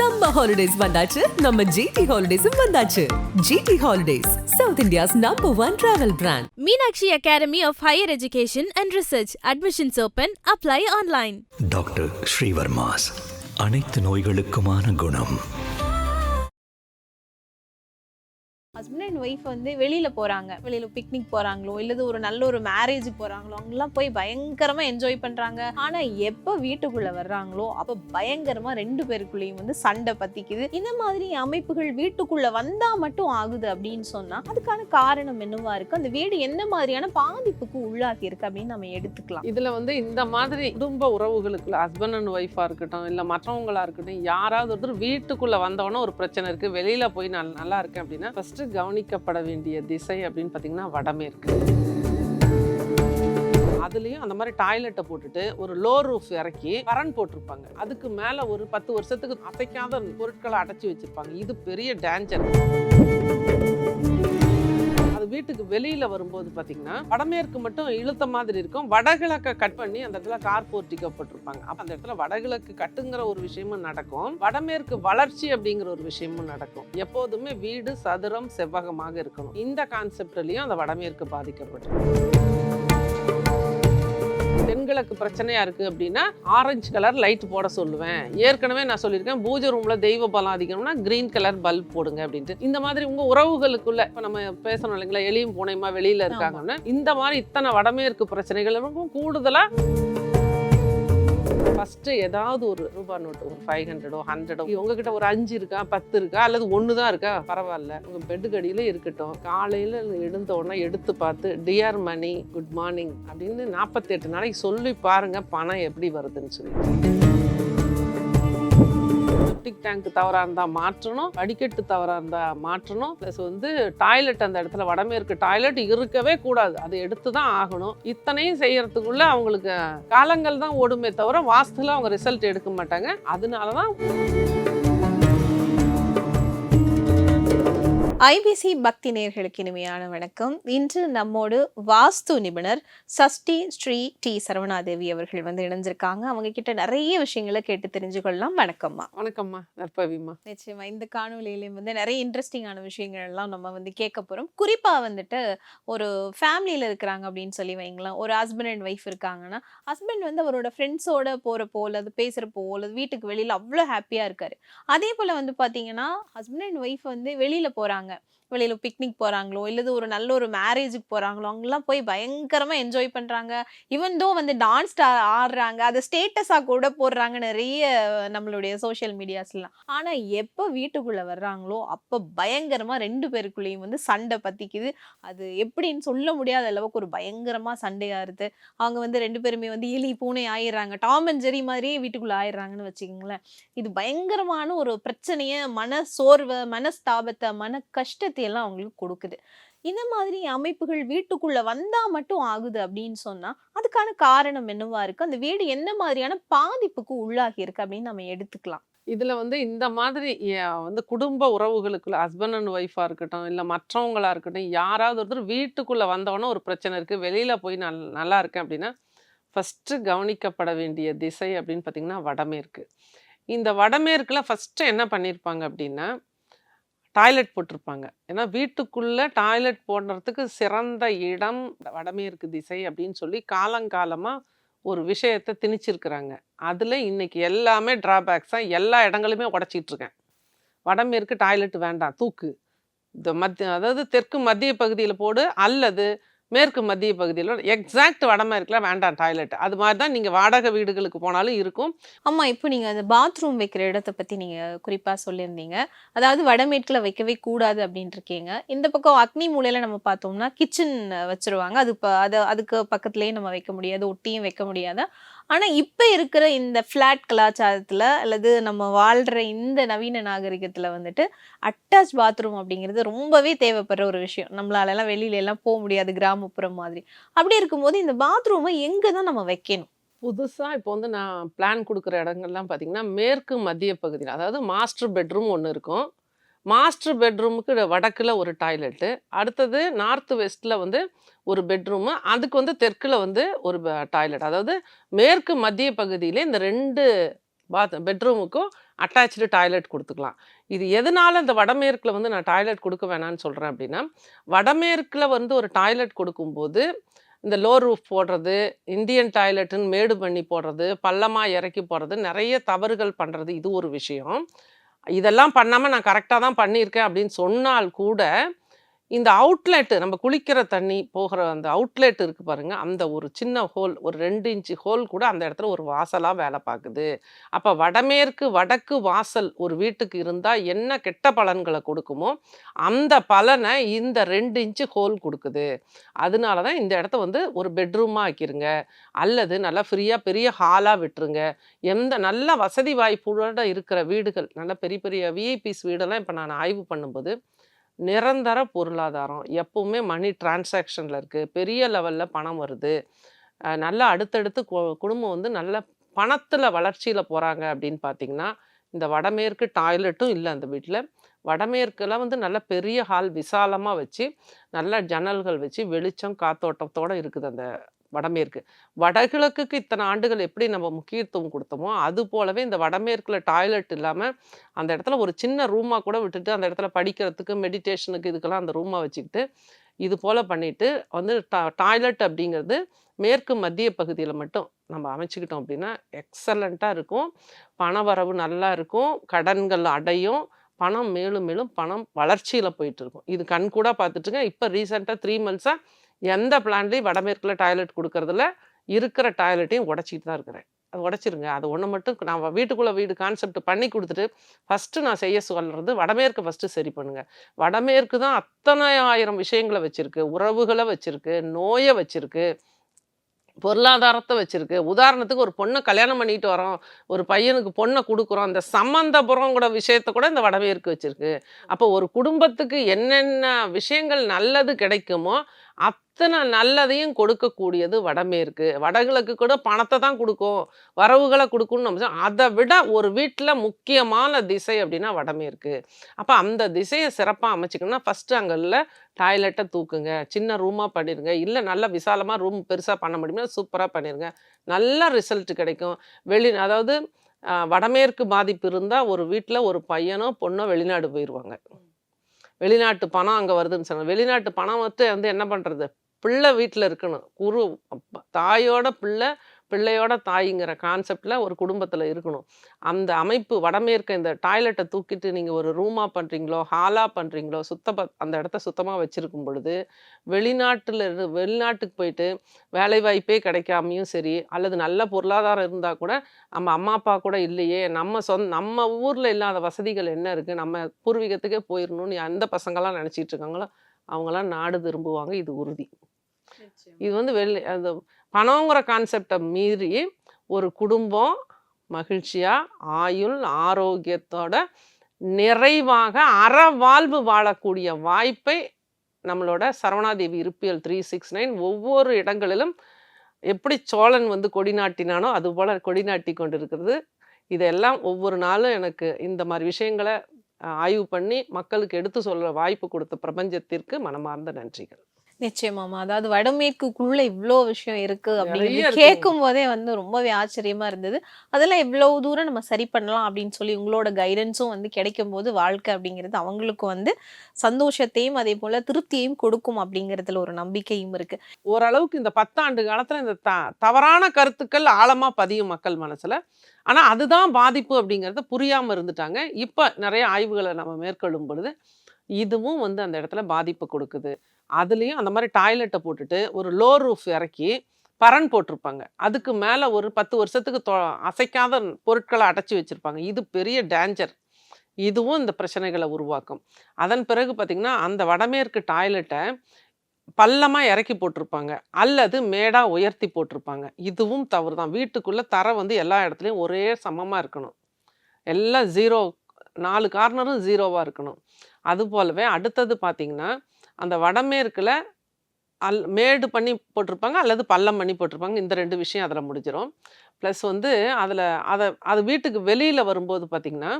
Summer holidays வந்தாச்சு நம்ம GT ஹாலிடேஸும் வந்தாச்சு GT holidays south India's number one travel brand Meenakshi Academy of Higher Education and Research. Admissions open. Apply online. Doctor Srivarma's அனைத்து நோய்களுக்குமான குணம் husband and wife வந்து வெளியில் போகிறாங்க வெளியில் பிக்னிக் போகிறாங்களோ இல்லது ஒரு நல்ல ஒரு மேரேஜுக்கு போகிறாங்களோ அவங்கெல்லாம் போய் பயங்கரமாக என்ஜாய் பண்ணுறாங்க ஆனால் எப்போ வீட்டுக்குள்ளே வர்றாங்களோ அப்போ பயங்கரமாக ரெண்டு பேருக்குள்ளேயும் வந்து சண்டை பற்றிக்குது இந்த மாதிரி அமைப்புகள் வீட்டுக்குள்ளே வந்தால் மட்டும் ஆகுது அப்படின்னு சொன்னால் அதுக்கான காரணம் என்னவா இருக்குது அந்த வீடு என்ன மாதிரியான பாதிப்புக்கு உள்ளாகி இருக்கு அப்படின்னு நம்ம எடுத்துக்கலாம். இதில் வந்து இந்த மாதிரி குடும்ப உறவுகளுக்குள்ள ஹஸ்பண்ட் அண்ட் ஒய்ஃபாக இருக்கட்டும் இல்லை மற்றவங்களா இருக்கட்டும் யாராவது ஒருத்தர் வீட்டுக்குள்ளே வந்தவொன்னே ஒரு பிரச்சனை இருக்குது வெளியில் போய் நான் நல்லா இருக்கேன் அப்படின்னா ஃபஸ்ட்டு கவனிக்கப்பட வேண்டிய திசை அப்படின்னு பார்த்தீங்கன்னா வடமேற்கு அதுலேயும் அந்த மாதிரி டாய்லெட்டை போட்டுட்டு ஒரு லோ ரூஃப் இறக்கி கரண்ட் போட்டிருப்பாங்க. அதுக்கு மேலே ஒரு பத்து வருஷத்துக்கு அசைக்காத பொருட்களை அடைச்சி வச்சுருப்பாங்க. இது பெரிய டேஞ்சர் வீட்டுக்கு வெளியில் வரும்போது பார்த்தீங்கன்னா வடமேற்கு மட்டும் இழுத்த மாதிரி இருக்கும். வடகிழக்க கட் பண்ணி அந்த இடத்துல கார் போர்ட்டிக்கோ போட்டிருப்பாங்க அப்போ அந்த இடத்துல வடகிழக்கு கட்டுங்கிற ஒரு விஷயமும் நடக்கும். வடமேற்கு வளர்ச்சி அப்படிங்கிற ஒரு விஷயமும் நடக்கும். எப்போதுமே வீடு சதுரம் செவ்வகமாக இருக்கணும். இந்த கான்செப்ட்லையும் அந்த வடமேற்கு பாதிக்கப்பட்டிருக்கு பெண்களுக்கு பிரச்சனையா இருக்கு அப்படின்னா ஆரஞ்சு கலர் லைட் போட சொல்லுவேன். ஏற்கனவே நான் சொல்லியிருக்கேன் பூஜை ரூம்ல தெய்வ பலம் அதிகம்னா கிரீன் கலர் பல்ப் போடுங்க அப்படின்ட்டு. இந்த மாதிரி உங்க உறவுகளுக்குள்ள இப்ப நம்ம பேசணும் இல்லைங்களா எலியும் பூனையுமா வெளியில இருக்காங்கன்னா இந்த மாதிரி இத்தனை வடமேற்கு பிரச்சனைகள் இருக்கும் கூடுதலா ஃபஸ்ட்டு ஏதாவது ஒரு ரூபா நோட்டு ஒரு ஃபைவ் ஹண்ட்ரடோ ஹண்ட்ரடோ உங்ககிட்ட ஒரு அஞ்சு இருக்கா பத்து இருக்கா அல்லது ஒன்று தான் இருக்கா? பரவாயில்ல. உங்கள் பெட்டு இருக்கட்டும். காலையில் எழுந்த உடனே எடுத்து பார்த்து டியர் மணி குட் மார்னிங் அப்படின்னு நாற்பத்தெட்டு நாளைக்கு சொல்லி பாருங்கள் பணம் எப்படி வருதுன்னு சொல்லி. செப்டிக் டேங்க் தவறாக இருந்தால் மாற்றணும் வடிகட்டு தவறாக இருந்தால் மாற்றணும். ப்ளஸ் வந்து டாய்லெட் அந்த இடத்துல வடமேற்கு டாய்லெட் இருக்கவே கூடாது. அதை எடுத்து தான் ஆகணும். இத்தனையும் செய்யறதுக்குள்ள அவங்களுக்கு காலங்கள் தான் ஓடுமே தவிர வாஸ்துல அவங்க ரிசல்ட் எடுக்க மாட்டாங்க. அதனால தான் ஐபிசி பக்தி நேர்களுக்கு இனிமையான வணக்கம். இன்று நம்மோடு வாஸ்து நிபுணர் சஷ்டி ஸ்ரீ டி சரவணாதேவி அவர்கள் வந்து இணைஞ்சிருக்காங்க. அவங்க கிட்ட நிறைய விஷயங்களை கேட்டு தெரிஞ்சு கொள்ளலாம் வணக்கம்மா. வணக்கம்மா. நற்பவிம்மா. நிச்சயமா இந்த காணொலியிலையும் வந்து நிறைய இன்ட்ரெஸ்டிங்கான விஷயங்கள் எல்லாம் நம்ம வந்து கேட்க போறோம். குறிப்பா வந்துட்டு ஒரு ஃபேமிலியில இருக்கிறாங்க அப்படின்னு சொல்லி வைங்களேன் ஒரு ஹஸ்பண்ட் அண்ட் ஒய்ஃப் இருக்காங்கன்னா ஹஸ்பண்ட் வந்து அவரோட ஃப்ரெண்ட்ஸோட போறப்போ அல்லது பேசுறப்போ அல்லது வீட்டுக்கு வெளியில அவ்வளோ ஹாப்பியா இருக்காரு. அதே போல வந்து பாத்தீங்கன்னா ஹஸ்பண்ட் அண்ட் ஒய்ஃப் வந்து வெளியில போறாங்க. that வெளியில் பிக்னிக் போகிறாங்களோ இல்லது ஒரு நல்ல ஒரு மேரேஜுக்கு போகிறாங்களோ அவங்கெல்லாம் போய் பயங்கரமாக என்ஜாய் பண்ணுறாங்க ஈவன் தோ வந்து டான்ஸ் ஆடுறாங்க அதை ஸ்டேட்டஸாக கூட போடுறாங்க நிறைய நம்மளுடைய சோஷியல் மீடியாஸ்லாம் ஆனால் எப்போ வீட்டுக்குள்ளே வர்றாங்களோ அப்போ பயங்கரமாக ரெண்டு பேருக்குள்ளேயும் வந்து சண்டை பற்றிக்குது அது எப்படின்னு சொல்ல முடியாத அளவுக்கு ஒரு பயங்கரமாக சண்டையாக இருக்குது அவங்க வந்து ரெண்டு பேருமே வந்து எலி பூனை ஆயிடுறாங்க. டாம் அண்ட் ஜெரி மாதிரியே வீட்டுக்குள்ளே ஆயிடுறாங்கன்னு வச்சுக்கோங்களேன். இது பயங்கரமான ஒரு பிரச்சனையை மன சோர்வை மனஸ்தாபத்தை மன கஷ்டத்தை எல்லாம் அவங்களுக்கு கொடுக்குது. இந்த மாதிரி அமைப்புகள் வீட்டுக்குள்ள வந்தா மட்டும் ஆகுது அப்படின்னு சொன்னா அதுக்கான காரணம் என்னவா இருக்கு? அந்த வீடு என்ன மாதிரியான பாதிப்புக்கு உள்ளாகி இருக்கு அப்படின்னு நம்ம எடுத்துக்கலாம். இதுல வந்து இந்த மாதிரி வந்து குடும்ப உறவுகளுக்குள்ள ஹஸ்பண்ட் அண்ட் ஒய்ஃபா இருக்கட்டும் இல்ல மற்றவங்களா இருக்கட்டும் யாராவது ஒருத்தர் வீட்டுக்குள்ள வந்தவொடனே ஒரு பிரச்சனை இருக்கு. வெளியில போய் நல் நல்லா இருக்கேன் அப்படின்னா ஃபர்ஸ்ட் கவனிக்கப்பட வேண்டிய திசை அப்படின்னு பார்த்தீங்கன்னா வடமேற்கு. இந்த வடமேற்குல ஃபர்ஸ்ட் என்ன பண்ணியிருப்பாங்க அப்படின்னா டாய்லெட் போட்டிருப்பாங்க. ஏன்னா வீட்டுக்குள்ளே டாய்லெட் போடுறதுக்கு சிறந்த இடம் வடமேற்கு திசை அப்படின்னு சொல்லி காலங்காலமாக ஒரு விஷயத்தை திணிச்சிருக்கிறாங்க. அதில் இன்னைக்கு எல்லாமே ட்ராபேக்ஸாக எல்லா இடங்களுமே உடச்சிட்டு இருக்கேன். வடமேற்கு டாய்லெட் வேண்டாம் தூக்கு. இந்த மத்திய அதாவது தெற்கு மத்திய பகுதியில் போடு அல்லது மேற்கு மத்திய பகுதியில் எக்ஸாக்ட் வடமேற்கில் வேண்டாம் டாய்லெட் அது மாதிரி தான் நீங்கள் வாடகை வீடுகளுக்கு போனாலும் இருக்கும். ஆமாம் இப்போ நீங்கள் அந்த பாத்ரூம் வைக்கிற இடத்தை பற்றி நீங்கள் குறிப்பாக சொல்லியிருந்தீங்க. அதாவது வடமேற்கில் வைக்கவே கூடாது அப்படின்னு இருக்கீங்க இந்த பக்கம் அக்னி மூலையில் நம்ம பார்த்தோம்னா கிச்சன் வச்சுருவாங்க. அது இப்போ அது அதுக்கு பக்கத்துலேயே நம்ம வைக்க முடியாது ஒட்டியும் வைக்க முடியாது. ஆனால் இப்போ இருக்கிற இந்த ஃப்ளாட் கலாச்சாரத்தில் அல்லது நம்ம வாழ்கிற இந்த நவீன நாகரிகத்தில் வந்துட்டு அட்டாச் பாத்ரூம் அப்படிங்கிறது ரொம்பவே தேவைப்படுற ஒரு விஷயம். நம்மளால எல்லாம் வெளியில எல்லாம் போக முடியாது கிராமப்புறம் மாதிரி. அப்படி இருக்கும்போது இந்த பாத்ரூமை எங்கே தான் நம்ம வைக்கணும்? புதுசாக இப்போ வந்து நான் பிளான் கொடுக்குற இடங்கள்லாம் பார்த்தீங்கன்னா மேற்கு மத்திய பகுதியில் அதாவது மாஸ்டர் பெட்ரூம் ஒன்று இருக்கும். மாஸ்டர் பெட்ரூமுக்கு வடக்கில் ஒரு டாய்லெட்டு. அடுத்தது நார்த் வெஸ்ட்டில் வந்து ஒரு பெட்ரூமு. அதுக்கு வந்து தெற்கில் வந்து ஒரு டாய்லெட். அதாவது மேற்கு மத்திய பகுதியிலே இந்த ரெண்டு பாத் பெட்ரூமுக்கும் அட்டாச்சு டாய்லெட் கொடுத்துக்கலாம். இது எதனால இந்த வடமேற்கில் வந்து நான் டாய்லெட் கொடுக்க வேணாம்னு சொல்கிறேன் அப்படின்னா வடமேற்கில் வந்து ஒரு டாய்லெட் கொடுக்கும்போது இந்த லோ ரூஃப் போடுறது இந்தியன் டாய்லெட்டுன்னு மேடு பண்ணி போடுறது பள்ளமாக இறக்கி போடுறது நிறைய தவறுகள் பண்ணுறது இது ஒரு விஷயம். இதெல்லாம் பண்ணாமல் நான் கரெக்டாக தான் பண்ணியிருக்கேன் அப்படின்னு சொன்னால் கூட இந்த அவுட்லெட்டு நம்ம குளிக்கிற தண்ணி போகிற அந்த அவுட்லெட் இருக்குது பாருங்கள் அந்த ஒரு சின்ன ஹோல் ஒரு ரெண்டு இன்ச்சு ஹோல் கூட அந்த இடத்துல ஒரு வாசலாக வேலை பார்க்குது. அப்போ வடமேற்கு வடக்கு வாசல் ஒரு வீட்டுக்கு இருந்தால் என்ன கெட்ட பலன்களை கொடுக்குமோ அந்த பலனை இந்த ரெண்டு இன்ச்சு ஹோல் கொடுக்குது. அதனால தான் இந்த இடத்த வந்து ஒரு பெட்ரூமாக ஆக்கிருங்க அல்லது நல்லா ஃப்ரீயாக பெரிய ஹாலாக விட்டுருங்க. எந்த நல்ல வசதி வாய்ப்போட இருக்கிற வீடுகள் நல்ல பெரிய பெரிய விஐபிஸ் வீடெல்லாம் இப்போ நான் ஆய்வு பண்ணும்போது நிரந்தர பொருளாதாரம். எப்பவுமே மணி டிரான்சாக்ஷனில் இருக்குது பெரிய லெவலில் பணம் வருது. நல்லா அடுத்தடுத்து கு- குடும்பம் வந்து நல்ல பணத்தில் வளர்ச்சியில் போகிறாங்க அப்படின்னு பார்த்தீங்கன்னா இந்த வடமேற்கு டாய்லெட்டும் இல்லை அந்த வீட்டில் வடமேற்குல வந்து நல்ல பெரிய ஹால் விசாலமாக வச்சு நல்ல ஜன்னல்கள் வச்சு வெளிச்சம் காத்தோட்டத்தோடு இருக்குது அந்த வடமேற்கு. வடகிழக்குக்கு இத்தனை ஆண்டுகள் எப்படி நம்ம முக்கியத்துவம் கொடுத்தோமோ அது போலவே இந்த வடமேற்கில் டாய்லெட் இல்லாமல் அந்த இடத்துல ஒரு சின்ன ரூமாக கூட விட்டுட்டு அந்த இடத்துல படிக்கிறதுக்கு மெடிடேஷனுக்கு இதுக்கெல்லாம் அந்த ரூமை வச்சுக்கிட்டு இது போல் பண்ணிவிட்டு வந்து டா டாய்லெட் அப்படிங்கிறது மேற்கு மத்திய பகுதியில் மட்டும் நம்ம அமைச்சுக்கிட்டோம் அப்படின்னா எக்ஸலண்ட்டாக இருக்கும். பண வரவு நல்லா இருக்கும். கடன்கள் அடையும். பணம் மேலும் மேலும் பணம் வளர்ச்சியில் போயிட்டு இருக்கும். இது கண் கூட பார்த்துட்டுங்க. இப்போ ரீசெண்டாக த்ரீ மந்த்ஸாக எந்த பிளான்லேயும் வடமேற்குல டாய்லெட் கொடுக்கறதுல இருக்கிற டாய்லெட்டையும் உடச்சிக்கிட்டு தான் இருக்கிறேன். அது உடச்சிருங்க. அது ஒன்று மட்டும் நான் வீட்டுக்குள்ளே வீடு கான்செப்ட் பண்ணி கொடுத்துட்டு ஃபஸ்ட்டு நான் செய்ய சொல்கிறது வடமேற்கு ஃபஸ்ட்டு சரி பண்ணுங்கள் வடமேற்கு தான் அத்தனை ஆயிரம் விஷயங்களை வச்சுருக்கு. உறவுகளை வச்சுருக்கு நோயை வச்சுருக்கு பொருளாதாரத்தை வச்சுருக்கு. உதாரணத்துக்கு ஒரு பொண்ணை கல்யாணம் பண்ணிட்டு வரோம் ஒரு பையனுக்கு பொண்ணை கொடுக்குறோம் அந்த சம்மந்தபுரம் கூட விஷயத்தை கூட இந்த வடமேற்கு வச்சுருக்கு. அப்போ ஒரு குடும்பத்துக்கு என்னென்ன விஷயங்கள் நல்லது கிடைக்குமோ அத்தனை நல்லதையும் கொடுக்கக்கூடியது வடமேற்கு. வடகிழக்கு கூட பணத்தை தான் கொடுக்கும். வரவுகளை கொடுக்கும்னு நம்ம அதை விட ஒரு வீட்டில் முக்கியமான திசை அப்படின்னா வடமேற்கு. அப்போ அந்த திசையை சிறப்பாக அமைச்சிக்கணும்னா ஃபஸ்ட்டு அங்கே டாய்லெட்டை தூக்குங்க. சின்ன ரூமாக பண்ணிடுங்க இல்லை நல்ல விசாலமாக ரூம் பெருசாக பண்ண முடியும்னா சூப்பராக பண்ணிடுங்க நல்ல ரிசல்ட் கிடைக்கும். வெளி அதாவது வடமேற்கு பாதிப்பு இருந்தால் ஒரு வீட்டில் ஒரு பையனோ பொண்ணோ வெளிநாடு போயிடுவாங்க வெளிநாட்டு பணம் அங்கே வருதுன்னு சொன்னாங்க. வெளிநாட்டு பணம் வந்து வந்து என்ன பண்ணுறது பிள்ளை வீட்டில் இருக்கணும். குரு தாயோட பிள்ளை பிள்ளையோட தாய்ங்கிற கான்செப்டில் ஒரு குடும்பத்தில் இருக்கணும். அந்த அமைப்பு வடமேற்க இந்த டாய்லெட்டை தூக்கிட்டு நீங்கள் ஒரு ரூமாக பண்ணுறீங்களோ ஹாலாக பண்ணுறீங்களோ சுத்த அந்த இடத்த சுத்தமாக வச்சுருக்கும் பொழுது வெளிநாட்டில் இரு வெளிநாட்டுக்கு போயிட்டு வேலைவாய்ப்பே கிடைக்காமையும் சரி அல்லது நல்ல பொருளாதாரம் இருந்தால் கூட நம்ம அம்மா அப்பா கூட இல்லையே நம்ம சொந்த நம்ம ஊரில் இல்லாத வசதிகள் என்ன இருக்குது நம்ம பூர்வீகத்துக்கே போயிடணும்னு எந்த பசங்களாம் நினச்சிட்டு இருக்காங்களோ அவங்களாம் நாடு திரும்புவாங்க. இது உறுதி. இது வந்து வெளி அந்த பணங்கிற கான்செப்டை மீறி ஒரு குடும்பம் மகிழ்ச்சியாக ஆயுள் ஆரோக்கியத்தோட நிறைவாக அறவாழ்வு வாழக்கூடிய வாய்ப்பை நம்மளோட சரவணாதேவி இருப்பியல் த்ரீ சிக்ஸ் நைன் ஒவ்வொரு இடங்களிலும் எப்படி சோழன் வந்து கொடி நாட்டினானோ அதுபோல் கொடி நாட்டி இருக்கிறது இதெல்லாம் ஒவ்வொரு நாளும் எனக்கு இந்த மாதிரி விஷயங்களை ஆய்வு பண்ணி மக்களுக்கு எடுத்து சொல்கிற வாய்ப்பு கொடுத்த பிரபஞ்சத்திற்கு மனமார்ந்த நன்றிகள். நிச்சயமாமா அதாவது வடமேற்குக்குள்ள இவ்வளோ விஷயம் இருக்கு அப்படின்னு. கேட்கும் போதே வந்து ரொம்பவே ஆச்சரியமா இருந்தது. அதெல்லாம் எவ்வளவு தூரம் நம்ம சரி பண்ணலாம் அப்படின்னு சொல்லி உங்களோட கைடன்ஸும் வந்து கிடைக்கும் போது வாழ்க்கை அப்படிங்கிறது அவங்களுக்கு வந்து சந்தோஷத்தையும் அதே போல திருப்தியையும் கொடுக்கும் அப்படிங்கிறதுல ஒரு நம்பிக்கையும் இருக்கு. ஓரளவுக்கு இந்த பத்தாண்டு காலத்துல இந்த த தவறான கருத்துக்கள் ஆழமா பதியும் மக்கள் மனசுல. ஆனா அதுதான் பாதிப்பு அப்படிங்கறத புரியாம இருந்துட்டாங்க. இப்ப நிறைய ஆய்வுகளை நம்ம மேற்கொள்ளும் பொழுது இதுவும் வந்து அந்த இடத்துல பாதிப்பு கொடுக்குது. அதுலேயும் அந்த மாதிரி டாய்லெட்டை போட்டுட்டு ஒரு லோ ரூஃப் இறக்கி பரன் போட்டிருப்பாங்க. அதுக்கு மேலே ஒரு பத்து வருஷத்துக்கு தொ அசைக்காத பொருட்களை அடைச்சி வச்சுருப்பாங்க. இது பெரிய டேஞ்சர் இதுவும் இந்த பிரச்சனைகளை உருவாக்கும். அதன் பிறகு பார்த்திங்கன்னா அந்த வடமேற்கு டாய்லெட்டை பள்ளமாக இறக்கி போட்டிருப்பாங்க. அல்லது மேடாக உயர்த்தி போட்டிருப்பாங்க. இதுவும் தவறு தான் வீட்டுக்குள்ளே தரை வந்து எல்லா இடத்துலையும் ஒரே சமமாக இருக்கணும். எல்லாம் ஜீரோ நாலு கார்னரும் ஜீரோவாக இருக்கணும். அது போலவே அடுத்தது பார்த்திங்கன்னா அந்த வடமேற்கில் அல் மேடு பண்ணி போட்டிருப்பாங்க அல்லது பள்ளம் பண்ணி போட்டிருப்பாங்க. இந்த ரெண்டு விஷயம் அதில் முடிஞ்சிடும் ப்ளஸ் வந்து அதில் அதை அது வீட்டுக்கு வெளியில் வரும்போது பார்த்திங்கன்னா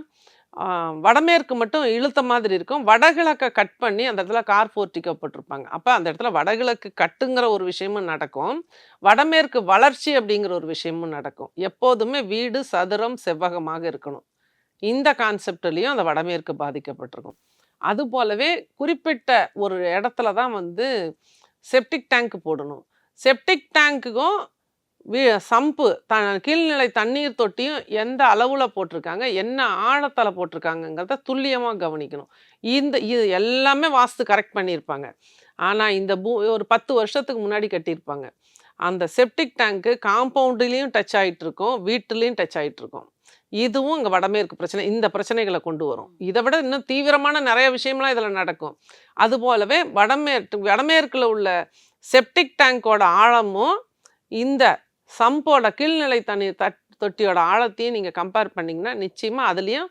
வடமேற்கு மட்டும் இழுத்த மாதிரி இருக்கும். வடகிழக்கை கட் பண்ணி அந்த இடத்துல கார் போர்ட்டிக்கோ போட்டிருப்பாங்க. அப்போ அந்த இடத்துல வடகிழக்கு கட்டுங்கிற ஒரு விஷயமும் நடக்கும். வடமேற்கு வளர்ச்சி அப்படிங்கிற ஒரு விஷயமும் நடக்கும். எப்போதுமே வீடு சதுரம் செவ்வகமாக இருக்கணும். இந்த கான்செப்ட்லேயும் அந்த வடமேற்கு பாதிக்கப்பட்டிருக்கும். அது போலவே குறிப்பிட்ட ஒரு இடத்துல தான் வந்து செப்டிக் டேங்க் போடணும். செப்டிக் டேங்க்குக்கும் வீ சம்பு த கீழ்நிலை தண்ணீர் தொட்டியும் எந்த அளவில் போட்டிருக்காங்க என்ன ஆழத்தில் போட்டிருக்காங்கங்கிறத துல்லியமாக கவனிக்கணும். இந்த இது எல்லாமே வாஸ்து கரெக்ட் பண்ணியிருப்பாங்க. ஆனால் இந்த பூ ஒரு பத்து வருஷத்துக்கு முன்னாடி கட்டியிருப்பாங்க. அந்த செப்டிக் டேங்க்கு காம்பவுண்டுலேயும் டச் ஆகிட்டு இருக்கும் வீட்டுலேயும் டச் ஆகிட்டு இருக்கும் இதுவும் இங்கே வடமேற்கு பிரச்சனை. இந்த பிரச்சனைகளை கொண்டு வரும். இதை விட இன்னும் தீவிரமான நிறைய விஷயம்லாம் இதில் நடக்கும். அது போலவே வடமேற்கு வடமேற்கில் உள்ள செப்டிக் டேங்கோட ஆழமும் இந்த சம்போட கீழ்நிலை தண்ணீர் தட் தொட்டியோட ஆழத்தையும் நீங்கள் கம்பேர் பண்ணிங்கன்னா நிச்சயமாக அதுலேயும்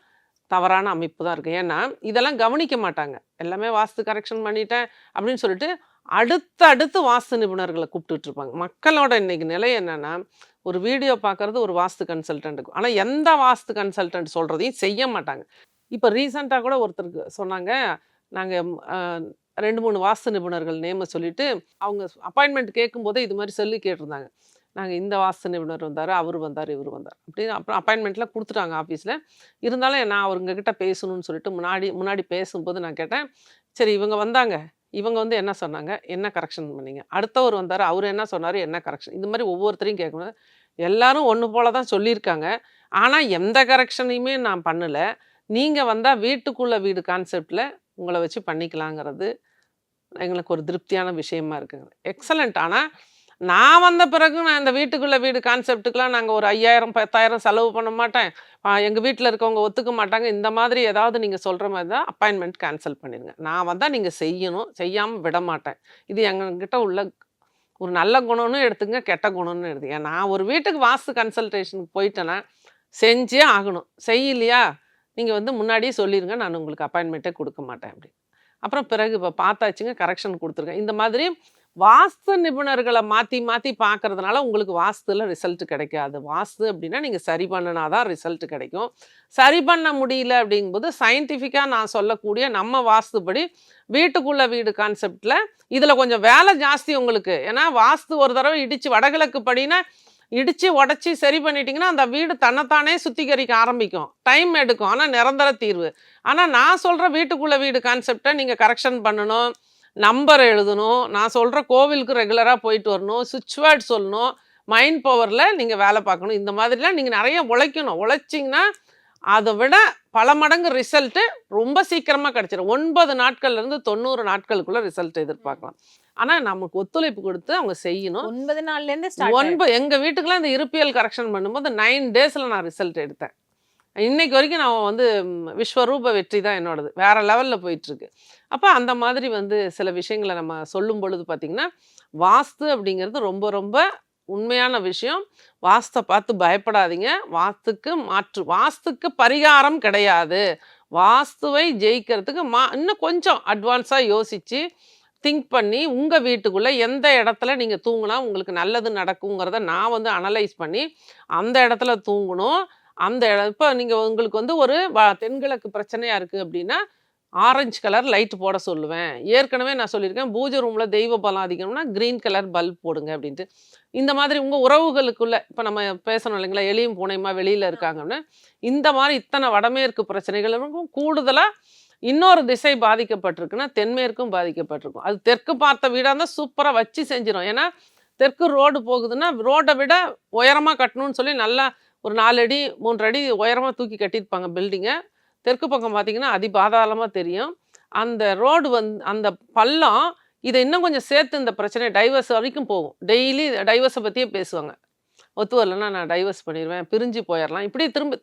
தவறான அமைப்பு தான் இருக்குது ஏன்னா இதெல்லாம் கவனிக்க மாட்டாங்க. எல்லாமே வாஸ்து கரெக்ஷன் பண்ணிட்டேன் அப்படின்னு சொல்லிட்டு அடுத்து அடுத்து வாஸ்து நிபுணர்களை கூப்பிட்டுட்டு இருப்பாங்க. மக்களோட இன்னைக்கு நிலை என்னென்னா ஒரு வீடியோ பார்க்கறது ஒரு வாஸ்து கன்சல்டண்ட்டுக்கு ஆனால் எந்த வாஸ்து கன்சல்டன்ட் சொல்கிறதையும் செய்ய மாட்டாங்க. இப்போ ரீசண்டாக கூட ஒருத்தருக்கு சொன்னாங்க நாங்கள் ரெண்டு மூணு வாஸ்து நிபுணர்கள் நேமை சொல்லிட்டு அவங்க அப்பாயின்மெண்ட் கேட்கும்போதே இது மாதிரி சொல்லி கேட்டிருந்தாங்க. நாங்கள் இந்த வாஸ்து நிபுணர் வந்தார் அவர் வந்தார் இவர் வந்தார். அப்படின்னு அப்புறம் அப்பாயின்மெண்ட்லாம் கொடுத்துட்டாங்க ஆஃபீஸில் இருந்தாலும் நான் அவருங்க கிட்ட பேசணும்னு சொல்லிட்டு முன்னாடி முன்னாடி பேசும்போது நான் கேட்டேன் சரி இவங்க வந்தாங்க. இவங்க வந்து என்ன சொன்னாங்க? என்ன கரெக்ஷன் பண்ணீங்க? அடுத்தவர் வந்தார் அவர் என்ன சொன்னார்? என்ன கரெக்ஷன் இந்த மாதிரி ஒவ்வொருத்தரையும் கேட்கணும் எல்லாரும் ஒன்று போல தான் சொல்லியிருக்காங்க. ஆனால் எந்த கரெக்ஷனையுமே நான் பண்ணலை. நீங்கள் வந்தால் வீட்டுக்குள்ளே வீடு கான்செப்டில் உங்களை வச்சு பண்ணிக்கலாங்கிறது எங்களுக்கு ஒரு திருப்தியான விஷயமா இருக்குங்க. எக்ஸலண்ட் ஆனால் நான் வந்த பிறகு நான் இந்த வீட்டுக்குள்ளே வீடு கான்செப்ட்டுக்கெலாம் நாங்கள் ஒரு ஐயாயிரம் பத்தாயிரம் செலவு பண்ண மாட்டேன். எங்கள் வீட்டில் இருக்கவங்க ஒத்துக்க மாட்டாங்க. இந்த மாதிரி ஏதாவது நீங்கள் சொல்கிற மாதிரி தான் அப்பாயின்மெண்ட் கேன்சல் பண்ணிடுங்க நான் வந்தால் நீங்கள் செய்யணும். செய்யாமல் விட மாட்டேன். இது எங்ககிட்ட உள்ள ஒரு நல்ல குணம்னு எடுத்துங்க கெட்ட குணம்னு எடுத்துங்க நான் ஒரு வீட்டுக்கு வாஸ்து கன்சல்டேஷனுக்கு போயிட்டேன்னா செஞ்சே ஆகணும். செய்யலையா? நீங்கள் வந்து முன்னாடியே சொல்லிடுங்க நான் உங்களுக்கு அப்பாயின்மெண்ட்டே கொடுக்க மாட்டேன் அப்படி அப்புறம் பிறகு இப்போ பார்த்தாச்சுங்க கரெக்ஷன் கொடுத்துருக்கேன். இந்த மாதிரி வாஸ்து நிபுணர்களை மாற்றி மாற்றி பார்க்கறதுனால உங்களுக்கு வாஸ்துல ரிசல்ட் கிடைக்காது. வாஸ்து அப்படின்னா நீங்கள் சரி பண்ணினா தான் ரிசல்ட் கிடைக்கும். சரி பண்ண முடியல அப்படிங்கும்போது சயின்டிஃபிக்காக நான் சொல்லக்கூடிய நம்ம வாஸ்துபடி வீட்டுக்குள்ள வீடு கான்செப்டில் இதில் கொஞ்சம் வேலை ஜாஸ்தி உங்களுக்கு. ஏன்னா வாஸ்து ஒரு தடவை இடித்து வடகிழக்கு படினா இடித்து உடச்சி சரி பண்ணிட்டீங்கன்னா அந்த வீடு தன்னைத்தானே சுத்திகரிக்க ஆரம்பிக்கும். டைம் எடுக்கும். ஆனால் நிரந்தர தீர்வு. ஆனால் நான் சொல்கிற வீட்டுக்குள்ளே வீடு கான்செப்டை நீங்கள் கரெக்ஷன் பண்ணணும். நம்பர் எழுதணும். நான் சொல்கிற கோவிலுக்கு ரெகுலராக போயிட்டு வரணும். சுவிட்ச் வேர்ட் சொல்லணும். மைண்ட் பவரில் நீங்கள் வேலை பார்க்கணும். இந்த மாதிரிலாம் நீங்கள் நிறைய உழைக்கணும். உழைச்சிங்கன்னா அதை விட பல மடங்கு ரிசல்ட்டு ரொம்ப சீக்கிரமாக கிடச்சிடும் ஒன்பது நாட்கள்லேருந்து தொண்ணூறு நாட்களுக்குள்ள ரிசல்ட் எதிர்பார்க்கலாம். ஆனால் நமக்கு ஒத்துழைப்பு கொடுத்து அவங்க செய்யணும். ஒன்பது நாள்ல இருந்து ஸ்டார்ட் ஒன்பது எங்கள் வீட்டுக்குலாம் இந்த இருப்பியல் கரெக்ஷன் பண்ணும்போது நைன் டேஸில் நான் ரிசல்ட் எடுத்தேன். இன்னைக்கு வரைக்கும் நான் வந்து விஸ்வரூப வெற்றி தான் என்னோடது. வேற லெவலில் போயிட்டுருக்கு. அப்போ அந்த மாதிரி வந்து சில விஷயங்களை நம்ம சொல்லும் பொழுது பார்த்திங்கன்னா வாஸ்து அப்படிங்கிறது ரொம்ப ரொம்ப உண்மையான விஷயம். வாஸ்தை பார்த்து பயப்படாதீங்க. வாஸ்துக்கு மாற்று வாஸ்துக்கு பரிகாரம் கிடையாது. வாஸ்துவை ஜெயிக்கிறதுக்கு மா இன்னும் கொஞ்சம் அட்வான்ஸாக யோசித்து திங்க் பண்ணி உங்கள் வீட்டுக்குள்ளே எந்த இடத்துல நீங்கள் தூங்கினா உங்களுக்கு நல்லது நடக்குங்கிறத நான் வந்து அனலைஸ் பண்ணி அந்த இடத்துல தூங்கணும். அந்த இடம். இப்போ நீங்கள் உங்களுக்கு வந்து ஒரு தென்கிழக்கு பிரச்சனையாக இருக்குது அப்படின்னா ஆரஞ்சு கலர் லைட் போட சொல்லுவேன். ஏற்கனவே நான் சொல்லியிருக்கேன் பூஜை ரூமில் தெய்வ பலம் அதிகம்னா க்ரீன் கலர் பல்ப் போடுங்க அப்படின்ட்டு. இந்த மாதிரி உங்கள் உறவுகளுக்குள்ள இப்போ நம்ம பேசணும் இல்லைங்களா எலியும் பூனையுமா வெளியில் இருக்காங்கன்னு இந்த மாதிரி இத்தனை வடமேற்கு பிரச்சனைகளுக்கும் கூடுதலாக இன்னொரு திசை பாதிக்கப்பட்டிருக்குன்னா தென்மேற்கும் பாதிக்கப்பட்டிருக்கும். அது தெற்கு பார்த்த வீடாக இருந்தால் சூப்பராக வச்சு செஞ்சிடும் ஏன்னா தெற்கு ரோடு போகுதுன்னா ரோட்டை விட உயரமாக கட்டணும்னு சொல்லி நல்லா ஒரு நாலு அடி மூன்று அடி உயரமாக தூக்கி கட்டியிருப்பாங்க பில்டிங்கை தெற்கு பக்கம் பார்த்தீங்கன்னா அதிபாதாளமாக தெரியும். அந்த ரோடு வந்து அந்த பள்ளம் இதை இன்னும் கொஞ்சம் சேர்த்து இந்த பிரச்சனை டைவர்ஸ் வரைக்கும் போகும். டெய்லி டைவர்ஸை பற்றியே பேசுவாங்க. ஒத்து வரலன்னா நான் டைவர்ஸ் பண்ணிடுவேன் பிரிஞ்சு போயிடலாம் இப்படி திரும்ப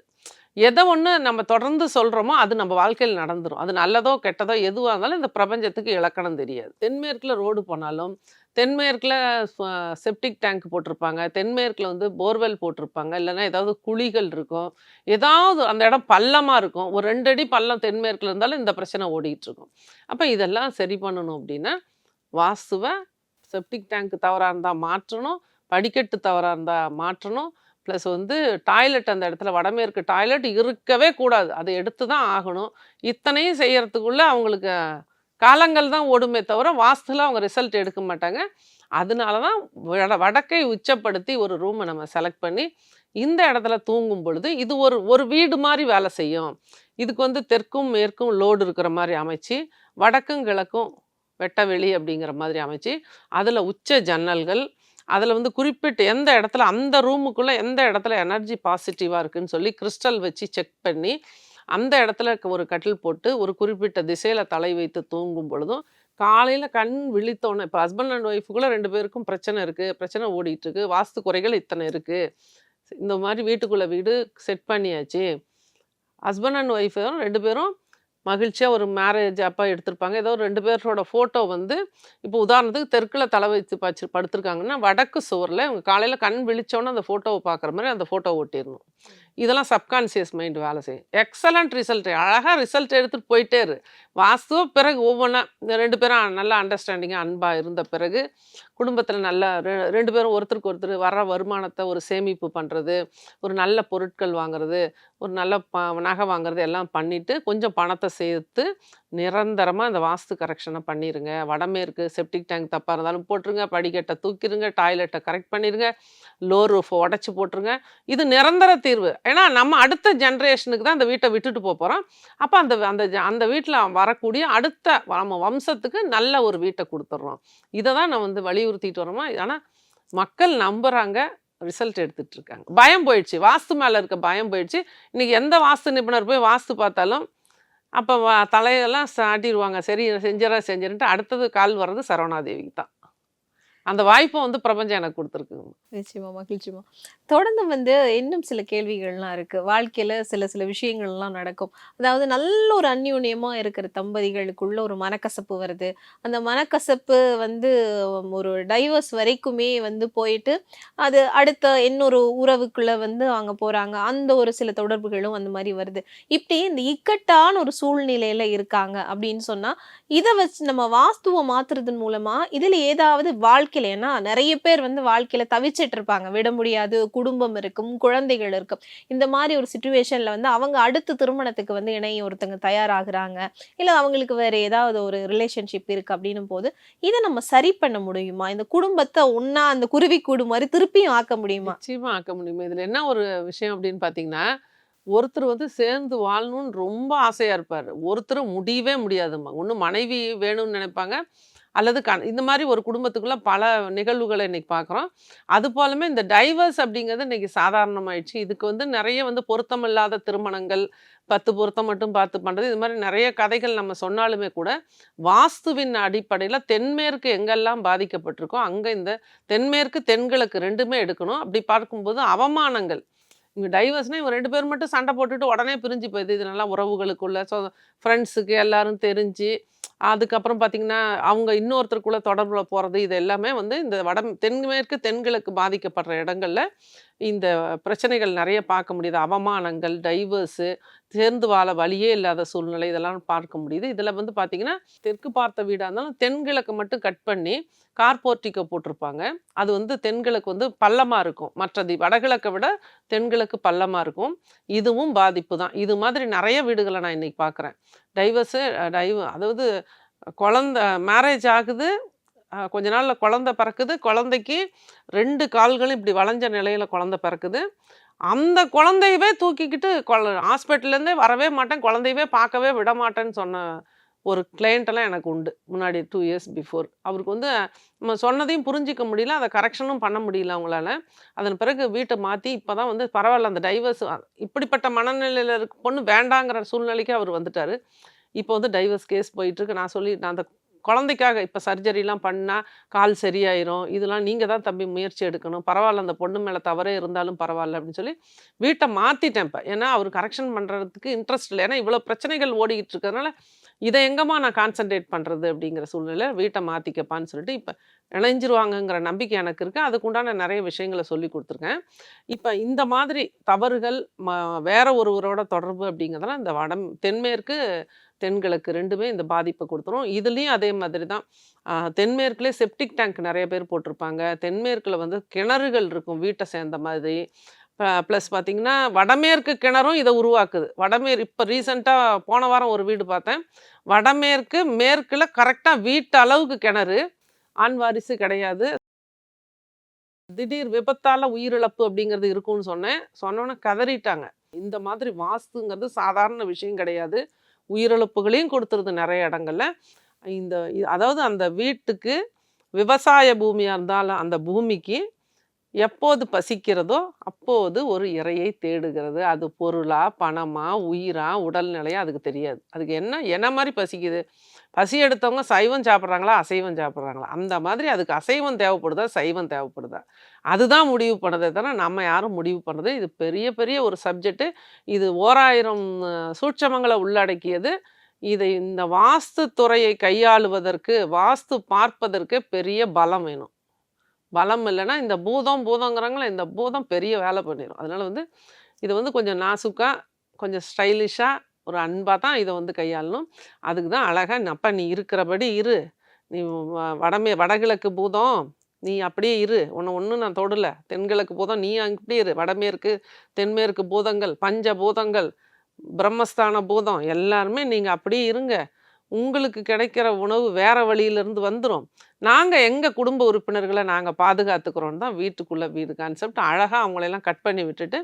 எதை ஒன்று நம்ம தொடர்ந்து சொல்கிறோமோ அது நம்ம வாழ்க்கையில் நடந்துடும் அது நல்லதோ கெட்டதோ எதுவாக இருந்தாலும் இந்த பிரபஞ்சத்துக்கு இலக்கணம் தெரியாது. தென்மேற்கில் ரோடு போனாலும் தென்மேற்கில் செப்டிக் டேங்க் போட்டிருப்பாங்க. தென்மேற்கில் வந்து போர்வெல் போட்டிருப்பாங்க. இல்லைன்னா ஏதாவது குழிகள் இருக்கும். ஏதாவது அந்த இடம் பள்ளமாக இருக்கும். ஒரு ரெண்டு அடி பள்ளம் தென்மேற்கில் இருந்தாலும் இந்த பிரச்சனை ஓடிக்கிட்டு இருக்கும். அப்போ இதெல்லாம் சரி பண்ணணும் அப்படின்னா வாஸ்துவை செப்டிக் டேங்க் தவறாக இருந்தால் மாற்றணும். படிக்கட்டு தவறாக இருந்தால் மாற்றணும். ப்ளஸ் வந்து டாய்லெட் அந்த இடத்துல வடமேற்கு டாய்லெட் இருக்கவே கூடாது. அதை எடுத்து தான் ஆகணும். இத்தனையும் செய்கிறதுக்குள்ளே அவங்களுக்கு காலங்கள் தான் ஓடுமே தவிர வாஸ்துல அவங்க ரிசல்ட் எடுக்க மாட்டாங்க. அதனால தான் வட வடக்கை உச்சப்படுத்தி ஒரு ரூமை நம்ம செலக்ட் பண்ணி இந்த இடத்துல தூங்கும் பொழுது இது ஒரு ஒரு வீடு மாதிரி வேலை செய்யும். இதுக்கு வந்து தெற்கும் மேற்கும் லோடு இருக்கிற மாதிரி அமைச்சு வடக்கும் கிழக்கும் வெட்ட வெளி அப்படிங்கிற மாதிரி அமைச்சு அதில் உச்ச ஜன்னல்கள் அதில் வந்து குறிப்பிட்டு எந்த இடத்துல அந்த ரூமுக்குள்ளே எந்த இடத்துல எனர்ஜி பாசிட்டிவாக இருக்குதுன்னு சொல்லி கிறிஸ்டல் வச்சு செக் பண்ணி அந்த இடத்துல க- ஒரு கட்டில் போட்டு ஒரு குறிப்பிட்ட திசையில் தலை வைத்து தூங்கும் பொழுதும் காலையில் கண் விழித்தோன்னே இப்போ ஹஸ்பண்ட் அண்ட் ஒய்ஃபுக்குள்ளே ரெண்டு பேருக்கும் பிரச்சனை இருக்குது பிரச்சனை ஓடிட்டுருக்கு வாஸ்து குறைகள் இத்தனை இருக்குது இந்த மாதிரி வீட்டுக்குள்ளே வீடு செட் பண்ணியாச்சு. ஹஸ்பண்ட் அண்ட் ஒய்ஃப் ரெண்டு பேரும் மகிழ்ச்சியாக ஒரு மேரேஜ் அப்போ எடுத்திருப்பாங்க. ஏதோ ரெண்டு பேரோட ஃபோட்டோ வந்து இப்போ உதாரணத்துக்கு தெற்கில் தலை வைத்து பச்சு படுத்திருக்காங்கன்னா வடக்கு சுவரில் இவங்க காலையில் கண் விழிச்சோன்னே அந்த ஃபோட்டோவை பார்க்குற மாதிரி அந்த ஃபோட்டோ ஒட்டிடணும். இதெல்லாம் சப்கான்சியஸ் மைண்ட் வேலை செய்யும். எக்ஸலண்ட் ரிசல்ட் அழகாக ரிசல்ட் எடுத்துகிட்டு போயிட்டே இரு. வாஸ்து பிறகு ஒவ்வொன்றா ரெண்டு பேரும் நல்ல அண்டர்ஸ்டாண்டிங்காக அன்பாக இருந்த பிறகு குடும்பத்தில் நல்ல ரெ- ரெண்டு பேரும் ஒருத்தருக்கு ஒருத்தர் வர வருமானத்தை ஒரு சேமிப்பு பண்ணுறது ஒரு நல்ல பொருட்கள் வாங்குறது ஒரு நல்ல ப நகை வாங்குறது எல்லாம் பண்ணிவிட்டு கொஞ்சம் பணத்தை சேர்த்து நிரந்தரமாக இந்த வாஸ்து கரெக்ஷனை பண்ணிடுங்க வடமேற்கு செப்டிக் டேங்க் தப்பாக இருந்தாலும் போட்டுருங்க. படிக்கட்டை தூக்கிடுங்க டாய்லெட்டை கரெக்ட் பண்ணிடுங்க லோ ரூஃபை உடச்சி போட்டுருங்க. இது நிரந்தர தீர்வு. ஏன்னா நம்ம அடுத்த ஜென்ரேஷனுக்கு தான் அந்த வீட்டை விட்டுட்டு போக போகிறோம் அப்போ அந்த அந்த ஜ- அந்த வீட்டில் வரக்கூடிய அடுத்த நம்ம வம்சத்துக்கு நல்ல ஒரு வீட்டை கொடுத்துட்றோம். இதை தான் நான் வந்து வலியுறுத்திட்டு வரோமா ஆனால் மக்கள் நம்புகிறாங்க ரிசல்ட் எடுத்துட்டு இருக்காங்க பயம் போயிடுச்சு. வாஸ்து மேலே இருக்க பயம் போயிடுச்சு. இன்னைக்கு எந்த வாஸ்து நிபுணர் போய் வாஸ்து பார்த்தாலும் அப்போ தலையெல்லாம் சாட்டிடுவாங்க சரி செஞ்சிடறேன் செஞ்சிருன்ட்டு அடுத்தது கால் வர்றது சரவணாதேவிக்கு தான் அந்த வாய்ப்பை வந்து பிரபஞ்சம் எனக்கு கொடுத்துருக்குங்க. நிச்சயமா மகிழ்ச்சிமா. தொடர்ந்து வந்து இன்னும் சில கேள்விகள்லாம் இருக்கு. வாழ்க்கையில சில சில விஷயங்கள்லாம் நடக்கும். அதாவது நல்ல ஒரு அந்யோன்யமா இருக்கிற தம்பதிகளுக்குள்ள ஒரு மனக்கசப்பு வருது. அந்த மனக்கசப்பு வந்து ஒரு டைவர்ஸ் வரைக்குமே வந்து போயிட்டு அது அடுத்த இன்னொரு உறவுக்குள்ள வந்து அவங்க போறாங்க. அந்த ஒரு சில தொடர்புகளும் அந்த மாதிரி வருது. இப்படி இந்த இக்கட்டான ஒரு சூழ்நிலையில இருக்காங்க அப்படின்னு சொன்னா இதை வச்சு நம்ம வாஸ்துவை மாத்துறதன் மூலமா இதுல ஏதாவது வாழ்க்கை வாழ்க்கையில ஏன்னா நிறைய பேர் வந்து வாழ்க்கையில தவிச்சிட்டு இருப்பாங்க விட முடியாது குடும்பம் இருக்கும் குழந்தைகள் இருக்கும். இந்த மாதிரி ஒரு சுச்சுவேஷன்ல வந்து அவங்க அடுத்த திருமணத்துக்கு வந்து இணைய ஒருத்தங்க தயாராகிறாங்க. இல்லை அவங்களுக்கு வேற ஏதாவது ஒரு ரிலேஷன்ஷிப் இருக்கு அப்படின்னும் போது இதை நம்ம சரி பண்ண முடியுமா? இந்த குடும்பத்தை ஒன்னா அந்த குருவி கூடு மாதிரி திருப்பியும் ஆக்க முடியுமா? நிச்சயமா ஆக்க முடியுமா? இதில் என்ன ஒரு விஷயம் அப்படின்னு பார்த்தீங்கன்னா ஒருத்தர் வந்து சேர்ந்து வாழணும்னு ரொம்ப ஆசையாக இருப்பார். ஒருத்தர் முடியவே முடியாதும்மா. ஒன்று மனைவி வேணும்னு நினைப்பாங்க அல்லது க இந்த மாதிரி ஒரு குடும்பத்துக்குள்ள பல நிகழ்வுகளை இன்னைக்கு பார்க்குறோம் அது போலமே இந்த டைவர்ஸ் அப்படிங்கிறது இன்னைக்கு சாதாரணமாயிடுச்சு. இதுக்கு வந்து நிறைய வந்து பொருத்தமில்லாத திருமணங்கள் பத்து பொருத்தம் மட்டும் பார்த்து பண்ணுறது இது மாதிரி நிறைய கதைகள் நம்ம சொன்னாலுமே கூட வாஸ்துவின் அடிப்படையில் தென்மேற்கு எங்கெல்லாம் பாதிக்கப்பட்டிருக்கோ அங்கே இந்த தென்மேற்கு தென்கிழக்கு ரெண்டுமே எடுக்கணும். அப்படி பார்க்கும்போது அவமானங்கள். இங்கே டைவர்ஸ்னால் இவங்க ரெண்டு பேரும் மட்டும் சண்டை போட்டுட்டு உடனே பிரிஞ்சு போயிடுது. இது நல்லா உறவுகளுக்குள்ள ஸோ ஃப்ரெண்ட்ஸுக்கு எல்லாரும் தெரிஞ்சு அதுக்கப்புறம் பார்த்தீங்கன்னா அவங்க இன்னொருத்தருக்குள்ள தொடர்புல போகிறது இது எல்லாமே வந்து இந்த வட தென்மேற்கு தென்கிழக்கு பாதிக்கப்படுற இடங்களில் இந்த பிரச்சனைகள் நிறைய பார்க்க முடியுது. அவமானங்கள் டைவர்ஸு சேர்ந்து வாழ வழியே இல்லாத சூழ்நிலை இதெல்லாம் பார்க்க முடியுது. இதில் வந்து பார்த்தீங்கன்னா தெற்கு பார்த்த வீடாக இருந்தாலும் தென்கிழக்கு மட்டும் கட் பண்ணி கார்போர்ட்டிக்கோ போட்டிருப்பாங்க. அது வந்து தென்கிழக்கு வந்து பள்ளமாக இருக்கும். மற்றது வடகிழக்கை விட தென்கிழக்கு பள்ளமாக இருக்கும். இதுவும் பாதிப்பு தான். இது மாதிரி நிறைய வீடுகளை நான் இன்றைக்கி பார்க்குறேன் டைவர்ஸு டைவ் அதாவது குழந்த மேரேஜ் ஆகுது கொஞ்ச நாளில் குழந்த பிறக்குது. குழந்தைக்கு ரெண்டு கால்களும் இப்படி வளைஞ்ச நிலையில் குழந்த பிறக்குது. அந்த குழந்தையவே தூக்கிக்கிட்டு ஹாஸ்பிட்டல்லேருந்தே வரவே மாட்டேன் குழந்தையவே பார்க்கவே விட மாட்டேன்னு சொன்ன ஒரு client எனக்கு உண்டு முன்னாடி டூ இயர்ஸ் பிஃபோர் அவருக்கு வந்து நம்ம சொன்னதையும் புரிஞ்சிக்க முடியல அதை கரெக்ஷனும் பண்ண முடியல அவங்களால. அதன் பிறகு வீட்டை மாற்றி இப்போ தான் வந்து பரவாயில்ல அந்த டைவர்ஸ் இப்படிப்பட்ட மனநிலையில் இருக்க பொண்ணு வேண்டாங்கிற சூழ்நிலைக்கு அவர் வந்துட்டார். இப்போ வந்து டைவர்ஸ் கேஸ் போயிட்டுருக்கு. நான் சொல்லி நான் அந்த குழந்தைக்காக இப்போ சர்ஜரிலாம் பண்ணால் கால் சரியாயிரும். இதெல்லாம் நீங்கள் தான் தம்பி முயற்சி எடுக்கணும். பரவாயில்ல அந்த பொண்ணு மேலே தவறே இருந்தாலும் பரவாயில்ல அப்படின்னு சொல்லி வீட்டை மாற்றிட்டேன் இப்போ. ஏன்னா அவர் கரெக்ஷன் பண்ணுறதுக்கு இன்ட்ரெஸ்ட் இல்லை. ஏன்னா இவ்வளோ பிரச்சனைகள் ஓடிக்கிட்டு இருக்கிறதுனால இதை எங்கம்மா நான் கான்சன்ட்ரேட் பண்ணுறது அப்படிங்கிற சூழ்நிலை வீட்டை மாற்றிக்கப்பான்னு சொல்லிட்டு இப்போ இணைஞ்சிருவாங்கங்கிற நம்பிக்கை எனக்கு இருக்குது அதுக்குண்டான நிறைய விஷயங்களை சொல்லி கொடுத்துருக்கேன். இப்போ இந்த மாதிரி தவறுகள் ம வேற ஒருவரோட தொடர்பு அப்படிங்கிறதெல்லாம் இந்த வடம் தென்மேற்கு தென்கிழக்கு ரெண்டுமே இந்த பாதிப்பை கொடுத்துரும். இதுலேயும் அதே மாதிரி தான். ஆஹ் தென்மேற்குலே செப்டிக் டேங்க் நிறைய பேர் போட்டிருப்பாங்க. தென்மேற்கில் வந்து கிணறுகள் இருக்கும் வீட்டை சேர்ந்த மாதிரி. ப்ளஸ் பார்த்திங்கன்னா வடமேற்கு கிணறும் இதை உருவாக்குது. வடமேற் இப்போ ரீசெண்டாக போன வாரம் ஒரு வீடு பார்த்தேன். வடமேற்கு மேற்கில் கரெக்டாக வீட்டு அளவுக்கு கிணறு. ஆண் வாரிசு கிடையாது. திடீர் விபத்தால் உயிரிழப்பு அப்படிங்கிறது இருக்கும்னு சொன்னேன். சொன்னோன்னே கதறிட்டாங்க. இந்த மாதிரி வாஸ்துங்கிறது சாதாரண விஷயம் கிடையாது. உயிரிழப்புகளையும் கொடுத்துருது நிறைய இடங்கள்ல. இந்த அதாவது அந்த வீட்டுக்கு விவசாய பூமியாக இருந்தாலும் அந்த பூமிக்கு எப்போது பசிக்கிறதோ அப்போது ஒரு இறையை தேடுகிறது. அது பொருளா பணமா உயிரா உடல்நிலையா அதுக்கு தெரியாது. அதுக்கு என்ன என்ன மாதிரி பசிக்குது? பசி எடுத்தவங்க சைவம் சாப்பிட்றாங்களா அசைவம் சாப்பிட்றாங்களா? அந்த மாதிரி அதுக்கு அசைவம் தேவைப்படுதா சைவம் தேவைப்படுதா? அதுதான் முடிவு பண்ணதே தவிர நம்ம யாரும் முடிவு பண்ணுறது இது பெரிய பெரிய ஒரு சப்ஜெக்ட்டு இது ஓராயிரம் சூட்சமங்களை உள்ளடக்கியது. இதை இந்த வாஸ்து துறையை கையாளுவதற்கு வாஸ்து பார்ப்பதற்கு பெரிய பலம் வேணும். பலம் இல்லைன்னா இந்த பூதம் பூதங்கிறாங்களே இந்த பூதம் பெரிய வேலை பண்ணிடும் அதனால வந்து இது வந்து கொஞ்சம் நாசுக்காக கொஞ்சம் ஸ்டைலிஷாக ஒரு அன்பாக தான் இதை வந்து கையாளணும். அதுக்கு தான் அழகாக நப்ப நீ இருக்கிறபடி இரு. நீ வ- வடமே வடகிழக்கு பூதம். நீ அப்படியே இரு. உன்னை ஒன்றும் நான் தொடலை. தென்கிழக்கு பூதம் நீ அப்படியே இரு. வடமேற்கு தென்மேற்கு பூதங்கள் பஞ்ச பூதங்கள் பிரம்மஸ்தான பூதம் எல்லாருமே நீங்கள் அப்படியே இருங்க. உங்களுக்கு கிடைக்கிற உணவு வேற வழியிலேருந்து வந்துடும் நாங்கள் எங்கள் குடும்ப உறுப்பினர்களை நாங்கள் பாதுகாத்துக்கிறோம் தான் வீட்டுக்குள்ளே வீடு கான்செப்ட் அழகாக அவங்களெல்லாம் கட் பண்ணி விட்டுட்டு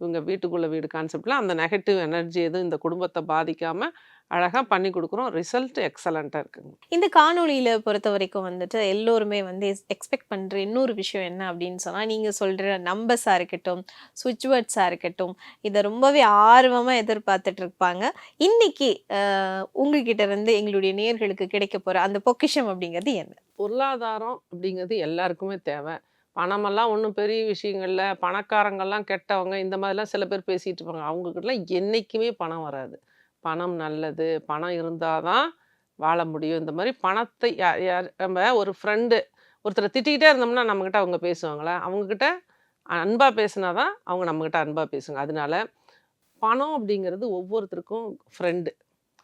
இவங்க வீட்டுக்குள்ளே வீடு கான்செப்டில் அந்த நெகட்டிவ் எனர்ஜி எதுவும் இந்த குடும்பத்தை பாதிக்காமல் அழகாக பண்ணி கொடுக்குறோம். ரிசல்ட் எக்ஸலண்ட்டாக இருக்குங்க. இந்த காணொளியில பொறுத்த வரைக்கும் வந்துட்டு எல்லோருமே வந்து எக்ஸ்பெக்ட் பண்ற இன்னொரு விஷயம் என்ன அப்படின்னு சொன்னா நீங்க சொல்ற நம்பர்ஸா இருக்கட்டும் சுவிட்ச் வேர்ட்ஸா இருக்கட்டும் இதை ரொம்பவே ஆர்வமா எதிர்பார்த்துட்டு இருப்பாங்க. இன்னைக்கு அஹ், உங்ககிட்ட இருந்து எங்களுடைய நேர்களுக்கு கிடைக்க போற அந்த பொக்கிஷம் அப்படிங்கிறது என்ன? பொருளாதாரம் அப்படிங்கிறது எல்லாருக்குமே தேவை. பணமெல்லாம் ஒன்றும் பெரிய விஷயங்கள்ல பணக்காரங்கள்லாம் கெட்டவங்க இந்த மாதிரிலாம் சில பேர் பேசிகிட்டு இருப்பாங்க. அவங்கக்கிட்டலாம் என்றைக்குமே பணம் வராது. பணம் நல்லது பணம் இருந்தால் தான் வாழ முடியும். இந்த மாதிரி பணத்தை யார் யார் நம்ம ஒரு ஃப்ரெண்டு ஒருத்தரை திட்டிக்கிட்டே இருந்தோம்னா நம்மக்கிட்ட அவங்க பேசுவாங்களா? அவங்கக்கிட்ட அன்பாக பேசினா தான் அவங்க நம்மக்கிட்ட அன்பாக பேசுங்க அதனால பணம் அப்படிங்கிறது ஒவ்வொருத்தருக்கும் ஃப்ரெண்டு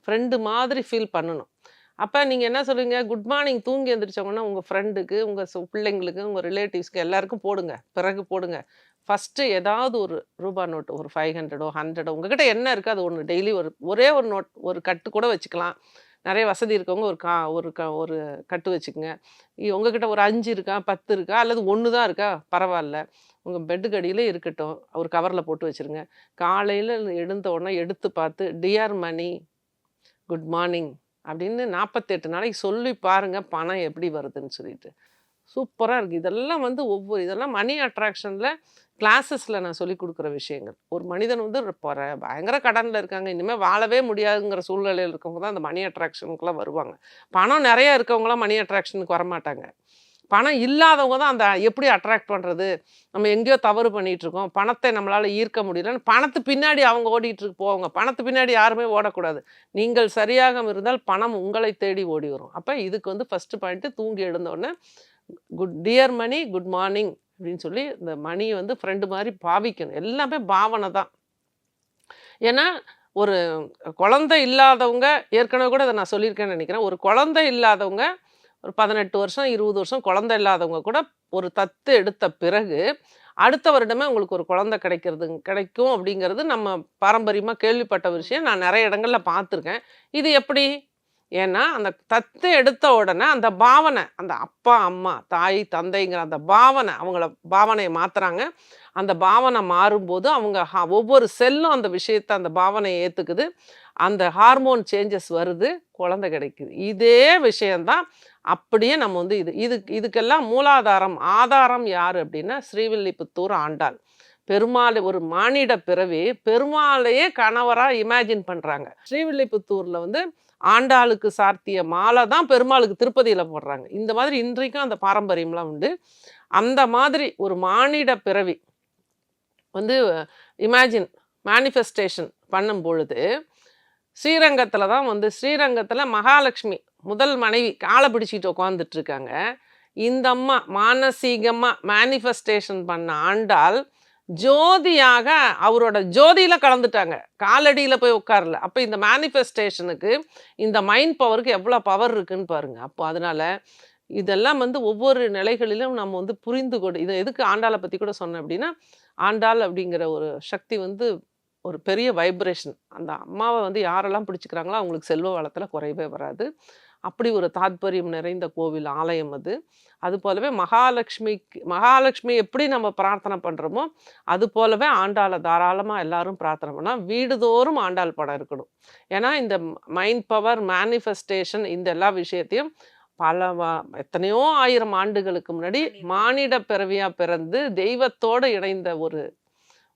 ஃப்ரெண்டு மாதிரி ஃபீல் பண்ணணும். அப்போ நீங்கள் என்ன சொல்லுவீங்க குட் மார்னிங். தூங்கி எழுந்திரிச்சவங்கன்னா உங்கள் ஃப்ரெண்டுக்கு உங்கள் பிள்ளைங்களுக்கு உங்கள் ரிலேட்டிவ்ஸ்க்கு எல்லாருக்கும் போடுங்க. பிறகு போடுங்க. ஃபஸ்ட்டு ஏதாவது ஒரு ரூபா நோட்டு ஒரு ஃபைவ் ஹண்ட்ரடோ ஹண்ட்ரடோ உங்ககிட்ட என்ன இருக்குது அது ஒன்று டெய்லி ஒரு ஒரே ஒரு நோட் ஒரு கட்டு கூட வச்சுக்கலாம். நிறைய வசதி இருக்கவங்க ஒரு கா ஒரு க ஒரு கட்டு வச்சுக்கோங்க. உங்ககிட்ட ஒரு அஞ்சு இருக்கா பத்து இருக்கா அல்லது ஒன்று தான் இருக்கா? பரவாயில்ல. உங்கள் பெட்டுக்கு அடியில் இருக்கட்டும். ஒரு கவரில் போட்டு வச்சுருங்க. காலையில் எழுந்த உடனே எடுத்து பார்த்து டியர் மணி குட் மார்னிங். அப்படின்னு நாற்பத்தெட்டு நாளைக்கு சொல்லி பாருங்கள் பணம் எப்படி வருதுன்னு சொல்லிட்டு. சூப்பராக இருக்குது இதெல்லாம் வந்து ஒவ்வொரு இதெல்லாம் மணி அட்ராக்ஷனில் கிளாஸஸில் நான் சொல்லி கொடுக்குற விஷயங்கள். ஒரு மனிதன் வந்து போகிற பயங்கர கடனில் இருக்காங்க. இனிமேல் வாழவே முடியாதுங்கிற சூழ்நிலையில் இருக்கவங்க தான் அந்த மணி அட்ராக்ஷனுக்குலாம் வருவாங்க. பணம் நிறையா இருக்கவங்களாம் மணி அட்ராக்ஷனுக்கு வரமாட்டாங்க. பணம் இல்லாதவங்க தான் அந்த எப்படி அட்ராக்ட் பண்ணுறது நம்ம எங்கேயோ தவறு பண்ணிகிட்ருக்கோம் இருக்கோம். பணத்தை நம்மளால் ஈர்க்க முடியலன்னு பணத்து பின்னாடி அவங்க ஓடிட்டு போவாங்க. பணத்து பின்னாடி யாருமே ஓடக்கூடாது. நீங்கள் சரியாக இருந்தால் பணம் உங்களை தேடி ஓடி வரும். அப்போ இதுக்கு வந்து ஃபஸ்ட்டு பாயிண்ட்டு தூங்கி எழுந்தோடனே good dear money good morning அப்படின்னு சொல்லி இந்த மணியை வந்து ஃப்ரெண்டு மாதிரி பாவிக்கணும். எல்லாமே பாவனை தான். ஏன்னா ஒரு குழந்தை இல்லாதவங்க ஏற்கனவே கூட இதை நான் சொல்லியிருக்கேன்னு நினைக்கிறேன். ஒரு குழந்தை இல்லாதவங்க ஒரு பதினெட்டு வருஷம் இருபது வருஷம் குழந்தை இல்லாதவங்க கூட ஒரு தத்து எடுத்த பிறகு அடுத்த வருடமே உங்களுக்கு ஒரு குழந்தை கிடைக்கிறது கிடைக்கும் அப்படிங்கிறது நம்ம பாரம்பரியமாக கேள்விப்பட்ட விஷயம். நான் நிறைய இடங்களில் பார்த்துருக்கேன். இது எப்படி? ஏன்னா அந்த தத்து எடுத்த உடனே அந்த பாவனை அந்த அப்பா அம்மா தாய் தந்தைங்கிற அந்த பாவனை அவங்கள பாவனையை மாற்றுறாங்க அந்த பாவனை மாறும்போது அவங்க ஒவ்வொரு செல்லும் அந்த விஷயத்தை அந்த பாவனையை ஏற்றுக்குது அந்த ஹார்மோன் சேஞ்சஸ் வருது. குழந்தை கிடைக்குது. இதே விஷயந்தான் அப்படியே நம்ம வந்து இது இது இதுக்கெல்லாம் மூலாதாரம் ஆதாரம் யார் அப்படின்னா ஸ்ரீவில்லிபுத்தூர் ஆண்டாள். பெருமாள் ஒரு மானிட பிறவி பெருமாளையே கணவராக இமேஜின் பண்ணுறாங்க ஸ்ரீவில்லிபுத்தூரில் வந்து ஆண்டாளுக்கு சார்த்திய மாலை தான் பெருமாளுக்கு திருப்பதியில் போடுறாங்க. இந்த மாதிரி இன்றைக்கும் அந்த பாரம்பரியம்லாம் உண்டு. அந்த மாதிரி ஒரு மானிட பிறவி வந்து இமேஜின் மேனிஃபெஸ்டேஷன் பண்ணும் பொழுது ஸ்ரீரங்கத்தில் தான் வந்து ஸ்ரீரங்கத்தில் மகாலட்சுமி முதல் மனைவி காலை பிடிச்சிட்டு உட்காந்துட்டு இருக்காங்க இந்த அம்மா மானசீகமாக மேனிஃபெஸ்டேஷன் பண்ண ஆண்டாள் ஜோதியாக அவரோட ஜோதியில் கலந்துட்டாங்க. காலடியில் போய் உட்காரல அப்போ இந்த மேனிஃபெஸ்டேஷனுக்கு இந்த மைண்ட் பவருக்கு எவ்வளோ பவர் இருக்குன்னு பாருங்க. அப்போ அதனால இதெல்லாம் வந்து ஒவ்வொரு நிலைகளிலும் நம்ம வந்து புரிந்து கொடு இதை எதுக்கு ஆண்டாளை பற்றி கூட சொன்னேன் அப்படின்னா ஆண்டாள் அப்படிங்கிற ஒரு சக்தி வந்து ஒரு பெரிய வைப்ரேஷன் அந்த அம்மாவை வந்து யாரெல்லாம் பிடிச்சிக்கிறாங்களோ அவங்களுக்கு செல்வ வளத்தில் குறைவே வராது. அப்படி ஒரு தாத்பரியம் நிறைந்த கோவில் ஆலயம் அது. அது போலவே மகாலட்சுமிக்கு மகாலட்சுமி எப்படி நம்ம பிரார்த்தனை பண்ணுறோமோ அது போலவே ஆண்டாளை தாராளமாக எல்லாரும் பிரார்த்தனை பண்ணால் வீடுதோறும் ஆண்டாள் படம் இருக்கணும். ஏன்னா இந்த மைண்ட் பவர் மேனிஃபெஸ்டேஷன் இந்த எல்லா விஷயத்தையும் பல வ- எத்தனையோ ஆயிரம் ஆண்டுகளுக்கு முன்னாடி மானிட பிறவியா பிறந்து தெய்வத்தோடு இணைந்த ஒரு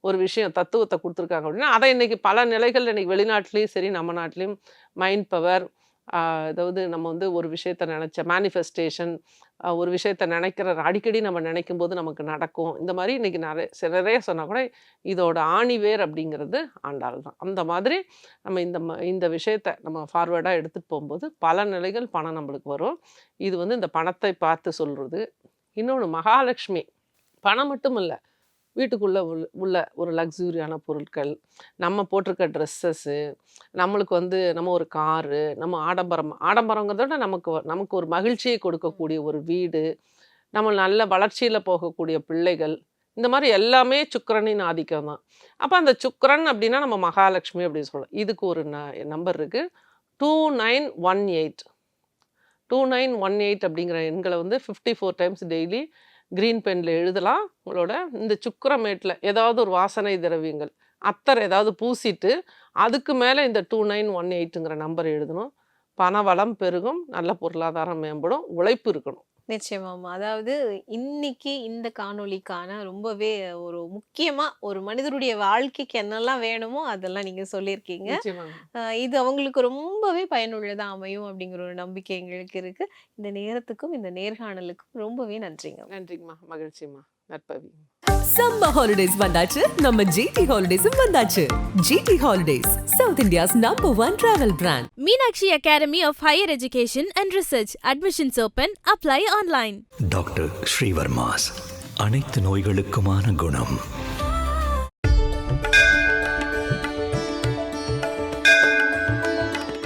ஒரு விஷயம் தத்துவத்தை கொடுத்துருக்காங்க அப்படின்னா அதை இன்னைக்கு பல நிலைகள் இன்னைக்கு வெளிநாட்டிலையும் சரி நம்ம நாட்டிலையும் மைண்ட் பவர் அதாவது நம்ம வந்து ஒரு விஷயத்த நினச்ச மேனிஃபெஸ்டேஷன் ஒரு விஷயத்த நினைக்கிற அடிக்கடி நம்ம நினைக்கும் போது நமக்கு நடக்கும். இந்த மாதிரி இன்றைக்கி நிறைய சில நிறைய சொன்னால் கூட இதோட ஆணிவேர் அப்படிங்கிறது ஆண்டாள் தான். அந்த மாதிரி நம்ம இந்த ம- இந்த விஷயத்த நம்ம ஃபார்வேர்டாக எடுத்துகிட்டு போகும்போது பல நிலைகள் பணம் நம்மளுக்கு வரும். இது வந்து இந்த பணத்தை பார்த்து சொல்கிறது இன்னொன்று மகாலட்சுமி. பணம் மட்டும் இல்லை வீட்டுக்குள்ளே உள்ள ஒரு லக்ஸூரியான பொருட்கள் நம்ம போட்டிருக்க ட்ரெஸ்ஸஸ்ஸு நம்மளுக்கு வந்து நம்ம ஒரு காரு நம்ம ஆடம்பரம் ஆடம்பரங்கிறத விட நமக்கு நமக்கு ஒரு மகிழ்ச்சியை கொடுக்கக்கூடிய ஒரு வீடு நம்ம நல்ல வளர்ச்சியில் போகக்கூடிய பிள்ளைகள் இந்த மாதிரி எல்லாமே சுக்கிரனின் ஆதிக்கம் தான். அப்போ அந்த சுக்கிரன் அப்படின்னா நம்ம மகாலட்சுமி அப்படின்னு சொல்லலாம். இதுக்கு ஒரு ந நம்பர் இருக்குது two nine one eight two nine one eight அப்படிங்கிற எண்களை வந்து fifty four times daily green பெனில் எழுதலாம். உங்களோட இந்த சுக்கரமேட்டில் ஏதாவது ஒரு வாசனை திரவியங்கள் அத்தர் ஏதாவது பூசிட்டு அதுக்கு மேலே இந்த டூ நைன் ஒன் எயிட்டுங்கிற நம்பர் எழுதணும். பண வளம் பெருகும் நல்ல பொருளாதாரம் மேம்படும் உழைப்பு இருக்கணும். நிச்சயமாமா அதாவது இன்னைக்கு இந்த காணொளிக்கான ரொம்பவே ஒரு முக்கியமா ஒரு மனிதருடைய வாழ்க்கைக்கு என்னெல்லாம் வேணுமோ அதெல்லாம் நீங்க சொல்லியிருக்கீங்க. அஹ் இது அவங்களுக்கு ரொம்பவே பயனுள்ளதா அமையும் அப்படிங்கிற ஒரு நம்பிக்கை எங்களுக்கு இருக்கு. இந்த நேரத்துக்கும் இந்த நேர்காணலுக்கும் ரொம்பவே நன்றிங்க. நன்றிங்கம்மா. மகிழ்ச்சிம்மா. நற்பவி சம்மர் ஹாலிடேஸ் வந்தாச்சு நம்ம ஜிடி ஹாலிடேஸும் வந்தாச்சு GT holidays south India's number one travel brand Meenakshi Academy of Higher Education and Research. Admissions open. Apply online. Doctor Srivarma's அனைத்து நோய்களுக்குமான குணம்